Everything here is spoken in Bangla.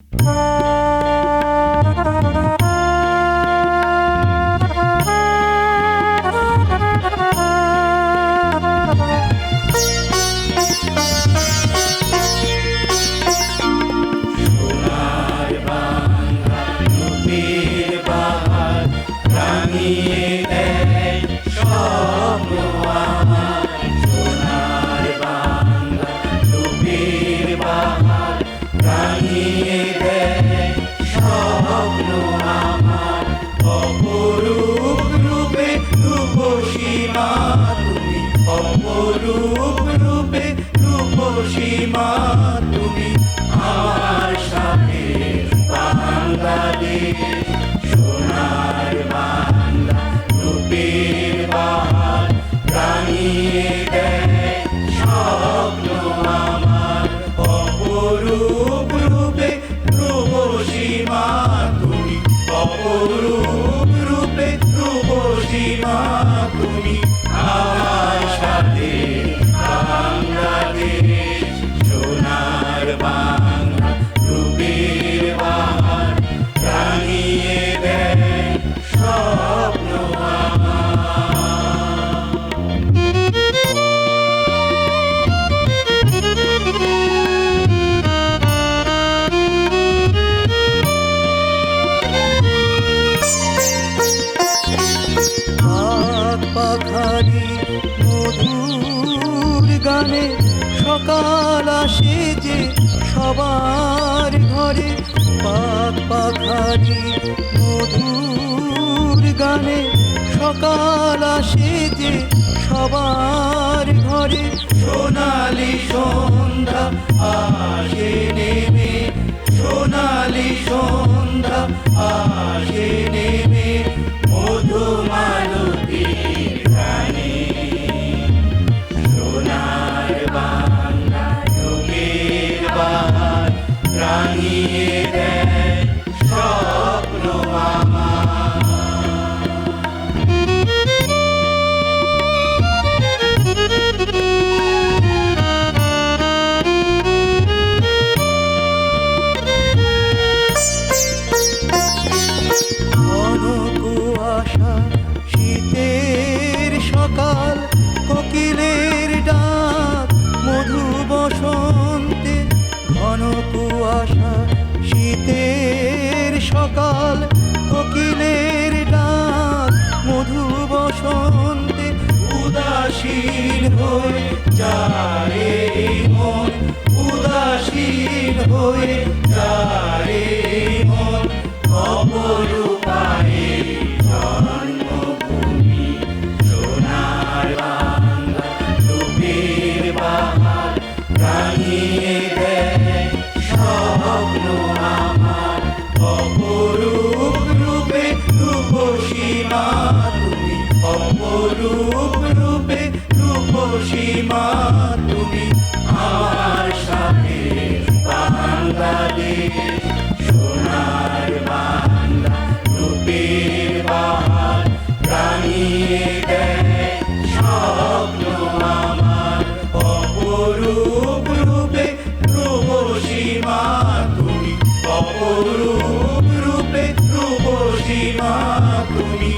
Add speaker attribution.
Speaker 1: অপরূপ
Speaker 2: পাখারি মধুর গানে সকাল আসে যে সবার ঘরে পাক পাখারি মধুর গানে সকাল আসে যে সবার ঘরে
Speaker 1: সোনালি সন্ধ্যা আসে
Speaker 2: ঘন কুয়াশা, শীতের সকাল, কোকিলের ডাক, মধু বসন্তে ঘন কুয়াশা, শীতের সকাল, কোকিলের ডাক, মধু বসন্তে
Speaker 1: উদাসীন হয়ে যায় মন, উদাসীন হয়ে অপরূপ রূপে রূপসীমা, তুমি আমার সাথে বাংলাদেশ সোনার বাংলা, রূপের বাহার রাঙিয়ে দেয় অপরূপ রূপে রূপসীমা, তুমি অপরূপ রূপে রূপসীমা, তুমি